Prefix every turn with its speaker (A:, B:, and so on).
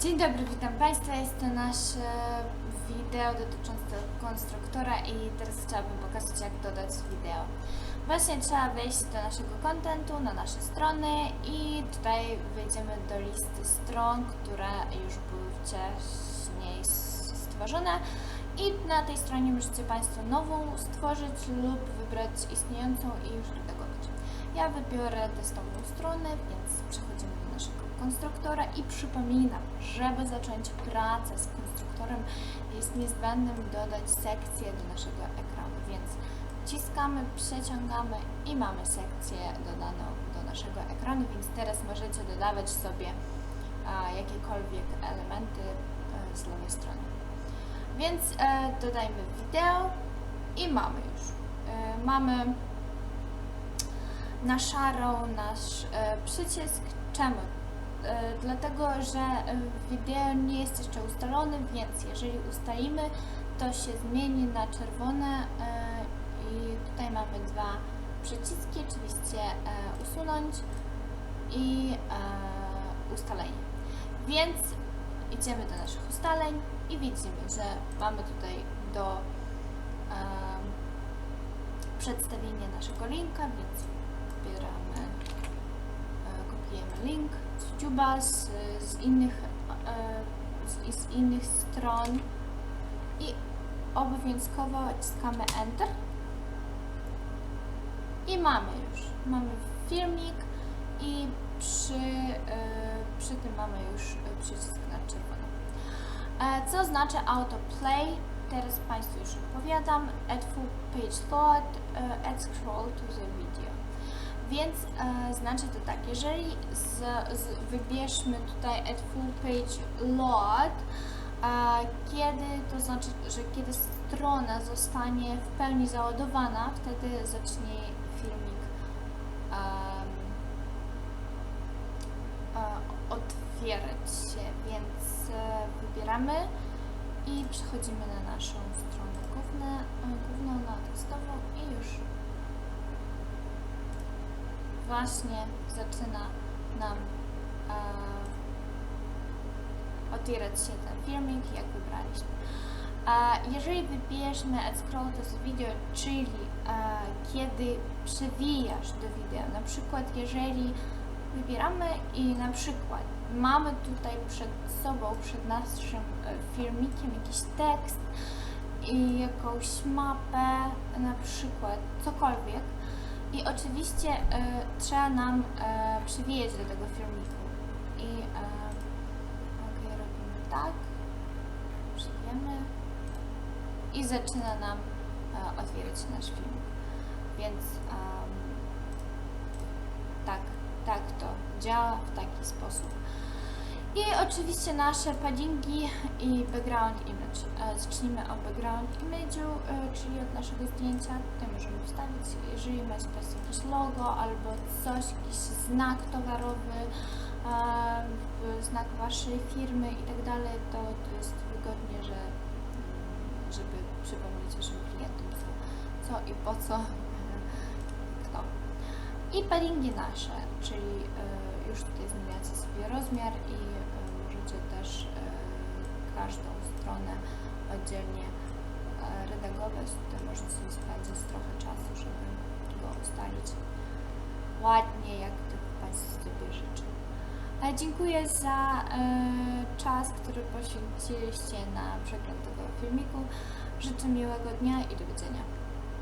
A: Dzień dobry, witam Państwa. Jest to nasze wideo dotyczące konstruktora i teraz chciałabym pokazać jak dodać wideo. Właśnie trzeba wejść do naszego kontentu, na nasze strony i tutaj wejdziemy do listy stron, które już były wcześniej stworzone i na tej stronie możecie Państwo nową stworzyć lub wybrać istniejącą i już do. Ja wybiorę testową stronę, więc przechodzimy do naszego konstruktora i przypominam, żeby zacząć pracę z konstruktorem jest niezbędnym dodać sekcję do naszego ekranu, więc wciskamy, przeciągamy i mamy sekcję dodaną do naszego ekranu, więc teraz możecie dodawać sobie a, jakiekolwiek elementy e, z lewej strony. Więc e, dodajmy wideo i mamy już. E, mamy na szaro nasz e, przycisk. Czemu? E, dlatego, że e, wideo nie jest jeszcze ustalone, więc jeżeli ustalimy, to się zmieni na czerwone e, i tutaj mamy dwa przyciski, oczywiście usunąć i ustalenie. Więc idziemy do naszych ustaleń i widzimy, że mamy tutaj do przedstawienia naszego linka, więc wybieramy, kopiujemy link YouTube'a, z, z, innych, e, z, z innych stron i obowiązkowo wciskamy Enter i mamy już, mamy filmik i przy, e, przy tym mamy już przycisk na czerwono. E, Co znaczy autoplay? Teraz Państwu już opowiadam. Add full page load, add scroll to the video. Więc e, znaczy to tak, jeżeli z, z, wybierzmy tutaj add full page load, a kiedy, to znaczy, że kiedy strona zostanie w pełni załadowana, wtedy zacznie filmik e, otwierać się, więc e, wybieramy i przechodzimy na naszą stronę główne, e, główną, na testową i już właśnie zaczyna nam e, otwierać się ten filmik, jak wybraliśmy. A jeżeli wybierzemy Add Scroll to z video, czyli e, kiedy przewijasz do wideo, na przykład jeżeli wybieramy i na przykład mamy tutaj przed sobą, przed naszym e, filmikiem jakiś tekst i jakąś mapę, na przykład cokolwiek i oczywiście e, trzeba nam e, przewijać do tego filmiku i e, ok, robimy tak, przyjemy i zaczyna nam e, otwierać nasz film. Więc em, tak, tak to działa w taki sposób. I oczywiście nasze paddingi i background image. E, Zacznijmy od background image'u, e, czyli od naszego zdjęcia. Tutaj możemy wstawić, jeżeli macie jakieś logo albo coś, jakiś znak towarowy, e, znak waszej firmy i tak dalej, to, to jest wygodnie, że żeby przypomnieć waszym klientom co, co i po co kto. I paddingi nasze, czyli już tutaj zmieniacie sobie rozmiar i e, możecie też e, każdą stronę oddzielnie e, redagować. Tutaj możecie sobie spędzić trochę czasu, żeby go ustalić ładnie, jak to Państwo sobie życzą. E, Dziękuję za czas, który poświęciliście na przegląd tego filmiku. Życzę miłego dnia i do widzenia.